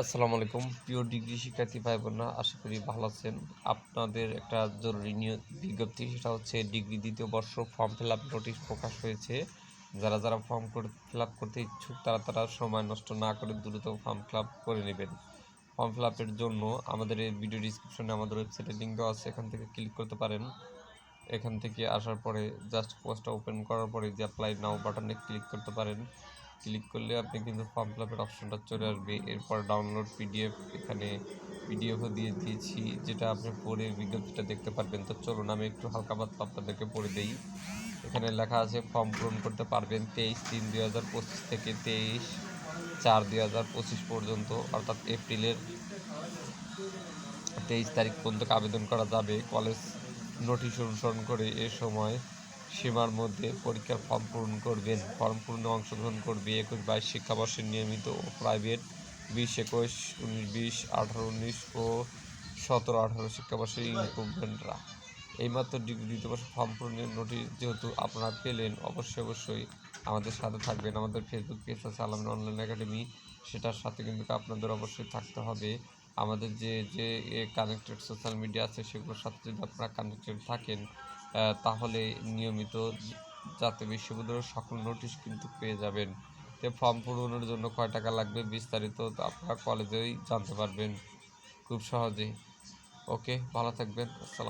আসসালামু আলাইকুম। প্রিয় ডিগ্রি শিক্ষার্থী ভাই বোনরা আশা করি ভালো আছেন। আপনাদের একটা জরুরি বিজ্ঞপ্তি, সেটা হচ্ছে ডিগ্রি দ্বিতীয় বর্ষ ফর্ম ফিল আপ নোটিশ প্রকাশ হয়েছে। যারা যারা ফর্ম ফিল আপ করতে ইচ্ছুক, তারা তারা সময় নষ্ট না করে দ্রুত ফর্ম ফিল আপ করে নেবেন। ফর্ম ফিল আপের জন্য আমাদের এই ভিডিও ডিসক্রিপশনে আমাদের ওয়েবসাইটের লিঙ্ক দেওয়া আছে, এখান থেকে ক্লিক করতে পারেন। এখান থেকে আসার পরে জাস্ট পোস্টটা ওপেন করার পরে যে অ্যাপ্লাই নাও বাটনে ক্লিক করতে পারেন। ক্লিক করলে আপনি কিন্তু ফর্ম ফিল আপের অপশনটা চলে আসবে। এরপর ডাউনলোড পিডিএফ এখানে পিডিএফও দিয়ে দিয়েছি, যেটা আপনি পড়ে বিজ্ঞপ্তিটা দেখতে পারবেন। তো চলুন, আমি একটু হালকা পাতলা আপনাদেরকে পড়ে দেই। এখানে লেখা আছে, ফর্ম পূরণ করতে পারবেন তেইশ তিন দুই হাজার পঁচিশ থেকে তেইশ চার দুই হাজার পঁচিশ পর্যন্ত। অর্থাৎ এপ্রিলের তেইশ তারিখ পর্যন্ত আবেদন করা যাবে। কলেজ নোটিশ অনুসরণ করে এ সময় সীমার মধ্যে পরীক্ষার ফর্ম পূরণ করবেন। ফর্ম পূরণে অংশগ্রহণ করবে একুশ, বাইশ শিক্ষাবর্ষের নিয়মিত ও প্রাইভেট বিশ, একুশ, উনিশ, বিশ, আঠারো, উনিশ ও সতেরো, আঠারো শিক্ষাবর্ষের ইনক্লুডমেন্টরা এইমাত্র ডিগ্রি দ্বিতীয় বর্ষ ফর্ম পূরণের নোটিশ যেহেতু আপনারা পেলেন, অবশ্যই অবশ্যই আমাদের সাথে থাকবেন। আমাদের ফেসবুক পেজ আছে আলমিন অনলাইন একাডেমি সেটার সাথে কিন্তু আপনাদের অবশ্যই থাকতে হবে। আমাদের যে যে কানেক্টেড সোশ্যাল মিডিয়া আছে সেগুলোর সাথে যদি আপনারা কানেক্টেড থাকেন তাহলে নিয়মিত জাতীয় বিশ্ববিদ্যালয়ের সকল নোটিশ কিন্তু পেয়ে যাবেন। তো ফর্ম পূরণের জন্য কয় টাকা লাগবে বিস্তারিত আপনারা কলেজেই জানতে পারবেন। খুব সহজেই। ওকে ভালো থাকবেন। আসসালাম